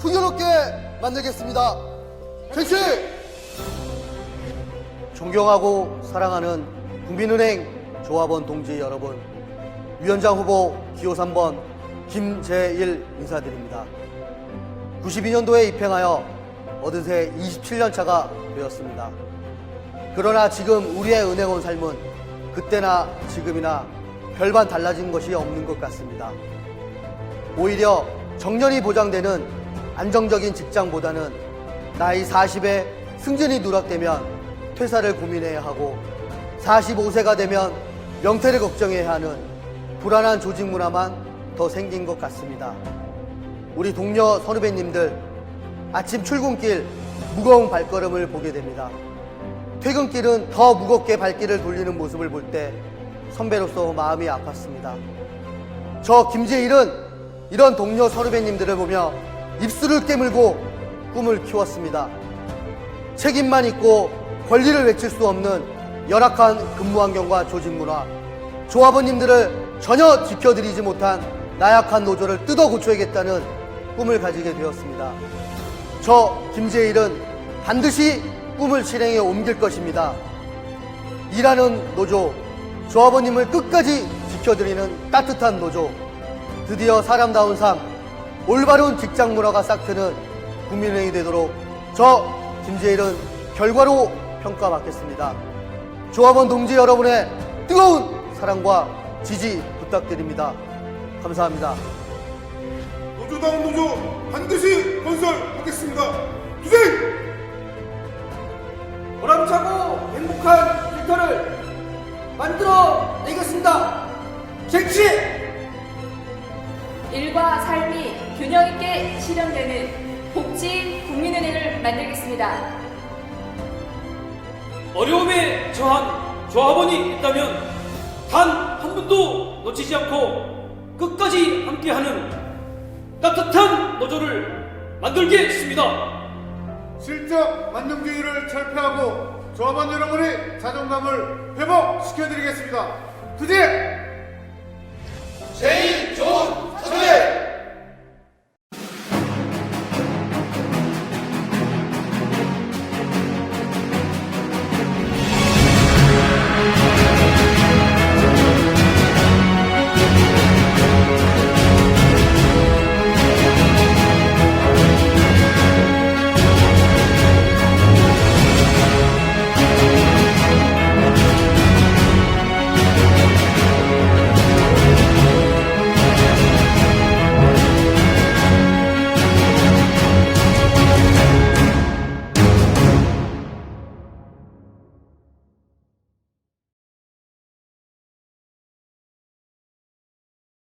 풍요롭게 만들겠습니다. 쟁취! 존경하고 사랑하는 국민은행 조합원 동지 여러분, 위원장 후보 기호 3번 김재일 인사드립니다. 92년도에 입행하여 어느새 27년 차가 되었습니다. 그러나 지금 우리의 은행원 삶은 그때나 지금이나 별반 달라진 것이 없는 것 같습니다. 오히려 정년이 보장되는 안정적인 직장보다는 나이 40에 승진이 누락되면 퇴사를 고민해야 하고 45세가 되면 명태를 걱정해야 하는 불안한 조직 문화만 더 생긴 것 같습니다. 우리 동료 선후배님들 아침 출근길 무거운 발걸음을 보게 됩니다. 퇴근길은 더 무겁게 발길을 돌리는 모습을 볼 때 선배로서 마음이 아팠습니다. 저 김재일은 이런 동료 선후배님들을 보며 입술을 깨물고 꿈을 키웠습니다. 책임만 있고 권리를 외칠 수 없는 열악한 근무 환경과 조직 문화, 조합원님들을 전혀 지켜드리지 못한 나약한 노조를 뜯어 고쳐야겠다는 꿈을 가지게 되었습니다. 저 김재일은 반드시 꿈을 실행에 옮길 것입니다. 일하는 노조, 조합원님을 끝까지 지켜드리는 따뜻한 노조, 드디어 사람다운 삶, 올바른 직장 문화가 싹트는 국민은행이 되도록 저 김재일은 결과로 평가받겠습니다. 조합원 동지 여러분의 뜨거운 사랑과 지지 부탁드립니다. 감사합니다. 노조다운 노조 반드시 건설하겠습니다. 투쟁! 보람차고 행복한 일터를 만들어 내겠습니다. 쟁취! 균형 있게 실현되는 복지 국민은행을 만들겠습니다. 어려움에 처한 조합원이 있다면 단 한 분도 놓치지 않고 끝까지 함께하는 따뜻한 노조를 만들겠습니다. 실적 만능주의를 철폐하고 조합원 여러분의 자존감을 회복시켜드리겠습니다. 투쟁! 선배!